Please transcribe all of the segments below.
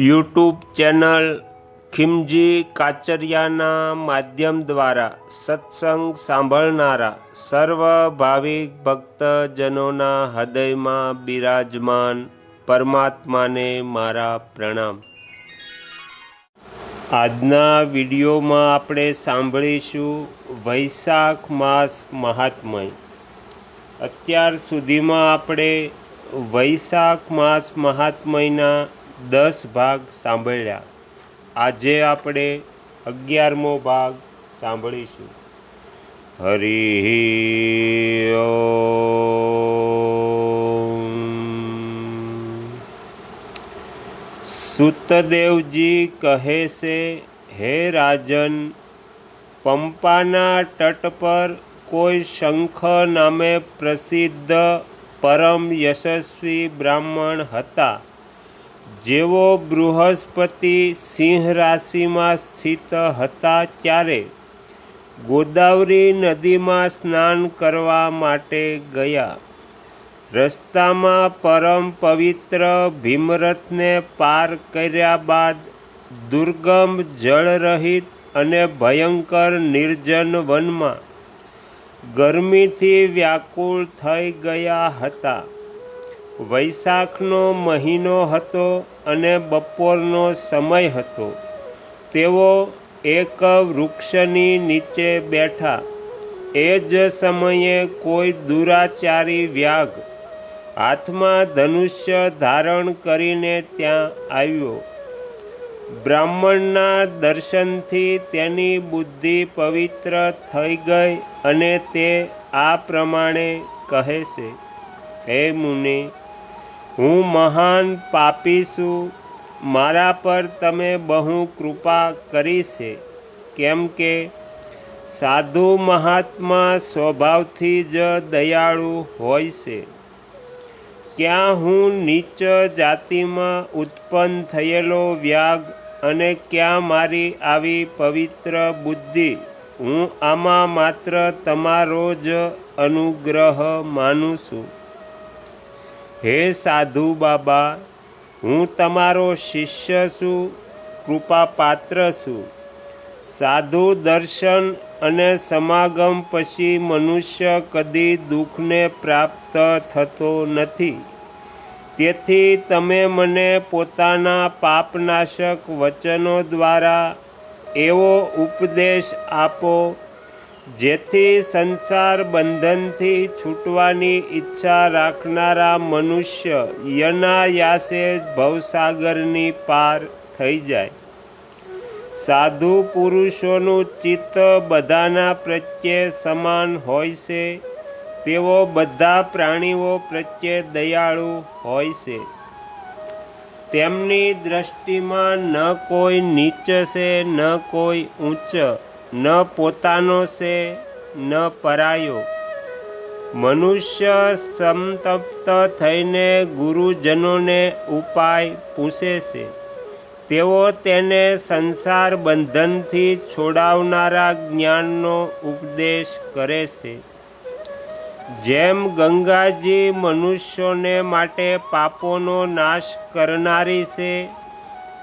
YouTube channel ખિમજી કાચરિયાના માધ્યમ દ્વારા સત્સંગ સાંભળનારા સર્વ ભાવિક ભક્તજનોના હૃદયમાં બિરાજમાન પરમાત્માને મારા પ્રણામ. આજના વિડીયોમાં આપણે સાંભળીશું વૈશાખ માસ મહાત્મય. અત્યાર સુધીમાં આપણે વૈશાખ માસ મહાત્મયના દસ ભાગ સાંભળ્યા. આજે આપણે અગિયારમો ભાગ સાંભળીશું. હરિ સુતદેવજી કહે છે, હે રાજન, પંપાના તટ પર કોઈ શંખ નામે પ્રસિદ્ધ પરમ યશસ્વી બ્રાહ્મણ હતા. જેઓ બૃહસ્પતિ સિંહ રાશિમાં સ્થિત હતા ત્યારે ગોદાવરી નદીમાં સ્નાન કરવા માટે ગયા. રસ્તામાં પરમ પવિત્ર ભીમરથને પાર કર્યા બાદ દુર્ગમ જળરહિત અને ભયંકર નિર્જન વનમાં ગરમીથી વ્યાકુળ થઈ ગયા હતા. વૈશાખનો મહિનો હતો અને બપોરનો સમય હતો. તેઓ એક વૃક્ષની નીચે બેઠા. એ જ સમયે કોઈ દુરાચારી વ્યાઘ હાથમાં ધનુષ્ય ધારણ કરીને ત્યાં આવ્યો. બ્રાહ્મણના દર્શનથી તેની બુદ્ધિ પવિત્ર થઈ ગઈ અને તે આ પ્રમાણે કહે છે, હે મુનિ હું મહાન પાપી છું. મારા પર તમે બહુ કૃપા કરી છે. કેમ કે સાધુ મહાત્મા સ્વભાવથી જ દયાળુ હોય છે. ક્યાં હું નીચ જાતિમાં ઉત્પન્ન થયેલો વ્યાગ અને ક્યાં મારી આવી પવિત્ર બુદ્ધિ, હું આમાં માત્ર તમારો જ અનુગ્રહ માનું છું. હે સાધુ બાબા, હું તમારો શિષ્ય છું, કૃપાપાત્ર છું. સાધુ દર્શન અને સમાગમ પછી મનુષ્ય કદી દુઃખને પ્રાપ્ત થતો નથી. તેથી તમે મને પોતાના પાપનાશક વચનો દ્વારા એવો ઉપદેશ આપો જેથી સંસાર બંધનથી છૂટવાની ઈચ્છા રાખનારા મનુષ્ય યનાયાસે ભવસાગરની પાર થઈ જાય. સાધુ પુરુષોનું ચિત્ત બધાના પ્રત્યે સમાન હોય છે. તેઓ બધા પ્રાણીઓ પ્રત્યે દયાળુ હોય છે. તેમની દ્રષ્ટિમાં ન કોઈ નીચ છે, ન કોઈ ઊંચ. ન પોતાનો છે ન પરાયો. મનુષ્ય સંતપ્ત થઈને ગુરુજનોને ઉપાય પૂછે છે. તેઓ તેને સંસાર બંધનથી છોડાવનારા જ્ઞાનનો ઉપદેશ કરે છે. જેમ ગંગાજી મનુષ્યોને માટે પાપોનો નાશ કરનારી છે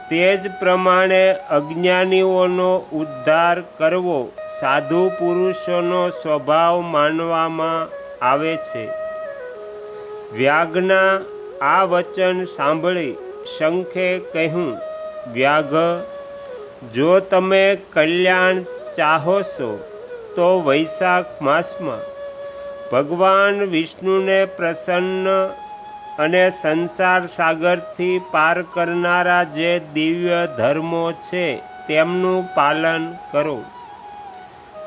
તે જ પ્રમાણે અજ્ઞાનીઓનો ઉદ્ધાર કરવો સાધુ પુરુષોનો સ્વભાવ માનવામાં આવે છે. વ્યાઘના આ વચન સાંભળી શંખે કહ્યું, વ્યાઘ, જો તમે કલ્યાણ ચાહો છો, તો વૈશાખ માસમાં ભગવાન વિષ્ણુને પ્રસન્ન અને સંસાર સાગરથી પાર કરનારા જે દિવ્ય ધર્મો છે, તેમનું પાલન કરો.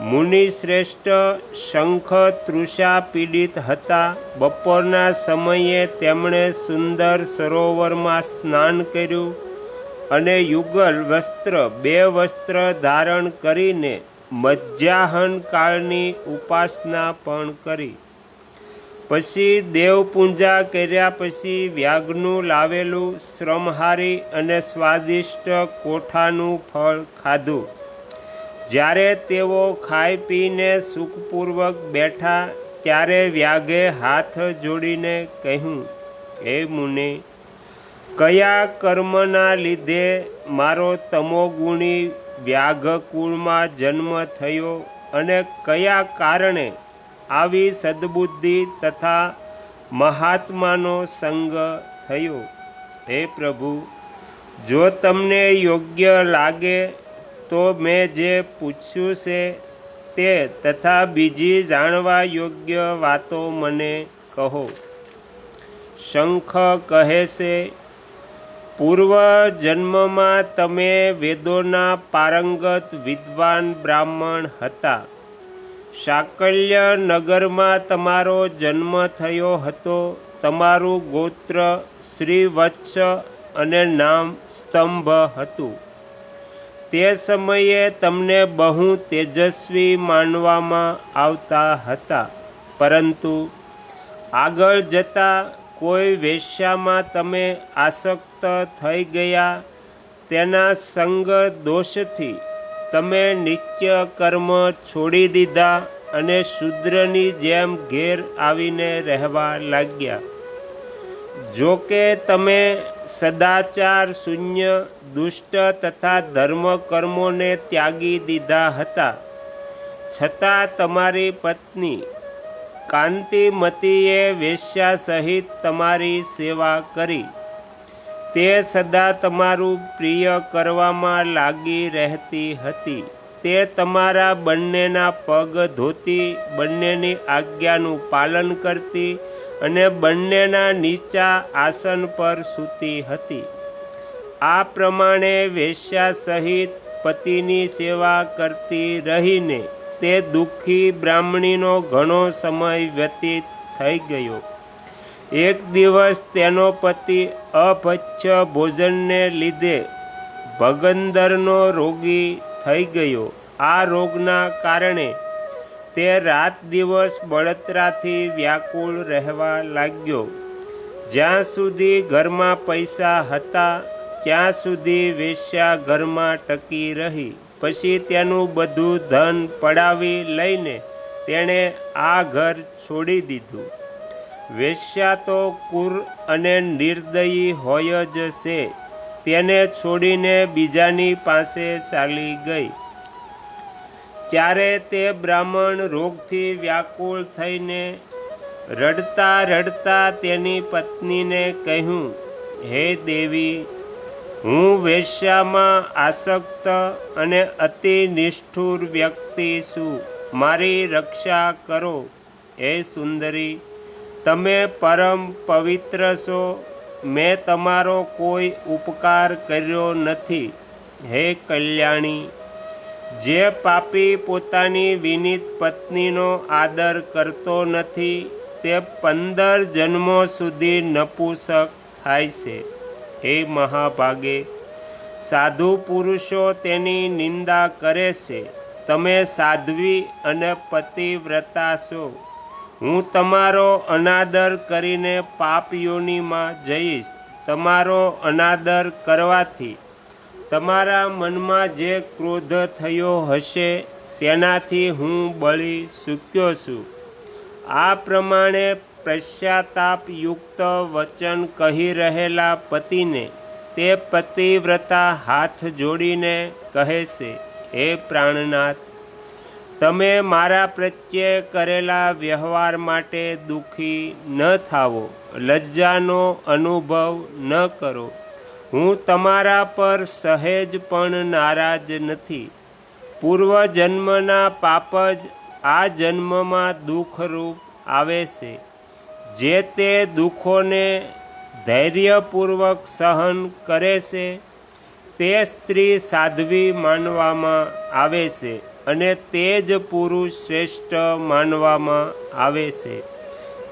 મુનિ શ્રેષ્ઠ શંખ તૃષા પીડિત હતા. બપોરના સમયે તેમણે સુંદર સરોવરમાં સ્નાન કર્યું અને યુગલ વસ્ત્ર, બે વસ્ત્ર ધારણ કરીને મધ્યાહન કાળની ઉપાસના પણ કરી. પછી દેવપૂજા કર્યા પછી વ્યાઘનું લાવેલું શ્રમહારી અને સ્વાદિષ્ટ કોઠાનું ફળ ખાધું. જ્યારે તેઓ ખાઈ પીને સુખપૂર્વક બેઠા, ત્યારે વ્યાઘે હાથ જોડીને કહ્યું, હે મુનિ, કયા કર્મના લીધે મારો તમોગુણી વ્યાઘકુળમાં જન્મ થયો અને કયા કારણે આવી સદબુદ્ધિ તથા મહાત્માનો સંગ થયો. હે પ્રભુ, જો તમને યોગ્ય લાગે તો મેં જે પૂછ્યું છે તે તથા બીજી જાણવા યોગ્ય વાતો મને કહો. શંખ કહે છે, પૂર્વ જન્મમાં તમે વેદોના પારંગત વિદ્વાન બ્રાહ્મણ હતા. સાકલ્ય નગરમાં તમારો જન્મ થયો હતો. તમારું ગોત્ર શ્રીવત્સ અને નામ સ્તંભ હતું. તે સમયે તમને બહુ તેજસ્વી માનવામાં આવતા હતા. પરંતુ આગળ જતાં કોઈ વેશ્યામાં તમે આસક્ત થઈ ગયા. તેના સંગ દોષથી તમે નિત્ય કર્મ છોડી દીધા અને શુદ્રની જેમ ઘેર આવીને રહેવા લાગ્યા. જો કે તમે સદાચાર શૂન્ય, દુષ્ટ તથા ધર્મ કર્મોને ત્યાગી દીધા હતા. છતાં તમારી પત્ની કાંતિમતીએ વેશ્યા સહિત તમારી સેવા કરી. તે સદા તમારું પ્રિય કરવામાં લાગી રહેતી હતી. તે તમારા બંનેના પગ ધોતી, બંનેની આજ્ઞાનું પાલન કરતી અને બંનેના નીચા આસન પર સૂતી હતી. આ પ્રમાણે વેશ્યા સહિત પતિની સેવા કરતી રહીને તે દુઃખી બ્રાહ્મણીનો ઘણો સમય વ્યતીત થઈ ગયો. એક દિવસ તેનો પતિ અભચ્છ ભોજનને લીધે ભગંદરનો રોગી થઈ ગયો. આ રોગના કારણે તે રાત દિવસ બળતરાથી વ્યાકુળ રહેવા લાગ્યો. જ્યાં સુધી ઘરમાં પૈસા હતા, ત્યાં સુધી વેશ્યા ઘરમાં ટકી રહી. પછી તેનું બધું ધન પડાવી લઈને તેણે આ ઘર છોડી દીધું. વેશ્યા તો કુર અને નિર્દયી હોય જ છે. તેને છોડીને બીજાની પાસે ચાલી ગઈ. ત્યારે તે બ્રાહ્મણ રોગથી વ્યાકુળ થઈને રડતા રડતા તેની પત્નીને કહ્યું, હે દેવી, હું વેશ્યામાં આસક્ત અને અતિ નિષ્ઠુર વ્યક્તિ છું. મારી રક્ષા કરો, હે સુંદરી. તમે પરમ પવિત્ર છો. મેં તમારો કોઈ ઉપકાર કર્યો નથી. હે કલ્યાણી, જે પાપી પોતાની વિનીત પત્નીનો આદર કરતો નથી, તે પંદર જન્મો સુધી નપુસક થાય છે. હે મહાભાગે, સાધુ પુરુષો તેની નિંદા કરે છે. તમે સાધ્વી અને પતિવ્રતા છો. હું તમારો અનાદર કરીને પાપ યોનિમાં જઈશ. તમારો અનાદર કરવાથી તમારા મનમાં જે ક્રોધ થયો હશે, તેનાથી હું બળી ચૂક્યો છું. આ પ્રમાણે પશ્ચાતાપયુક્ત વચન કહી રહેલા પતિને તે પતિવ્રતા હાથ જોડીને કહે છે, હે પ્રાણનાથ તમે મારા પ્રત્યે કરેલા વ્યવહાર માટે દુઃખી ન થાવો, લજ્જાનો અનુભવ ન કરો. હું તમારા પર સહેજ પણ નારાજ નથી. પૂર્વજન્મના પાપ જ આ જન્મમાં દુઃખરૂપ આવે છે. જે તે દુઃખોને ધૈર્યપૂર્વક સહન કરે છે, તે સ્ત્રી સાધ્વી માનવામાં આવે છે. અને તે જ પુરુષ શ્રેષ્ઠ માનવામાં આવે છે.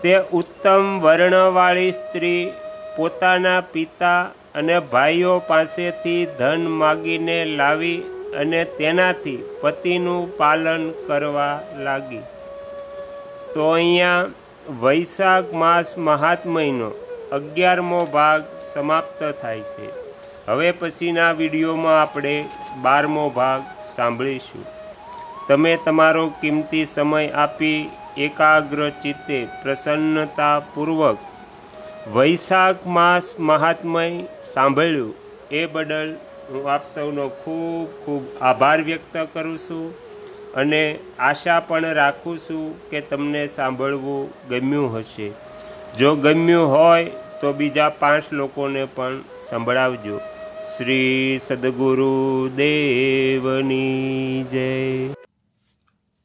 તે ઉત્તમ વર્ણવાળી સ્ત્રી પોતાના પિતા અને ભાઈઓ પાસેથી ધન માગીને લાવી અને તેનાથી પતિનું પાલન કરવા લાગી. તો અહીંયા વૈશાખ માસ મહાત્મયનો અગિયારમો ભાગ સમાપ્ત થાય છે. હવે પછીના વિડીયોમાં આપણે બારમો ભાગ સાંભળીશું. તમે તમારો કિંમતી સમય આપી એકાગ્ર ચિત્તે પ્રસન્નતાપૂર્વક વૈશાખ માસ મહાત્મય સાંભળ્યું. એ બદલ હું આપ સૌનો ખૂબ ખૂબ આભાર વ્યક્ત કરું છું અને આશા પણ રાખું છું કે તમને સાંભળવું ગમ્યું હશે. જો ગમ્યું હોય તો બીજા પાંચ લોકોને પણ સંભળાવજો. શ્રી સદગુરુ દેવની જય.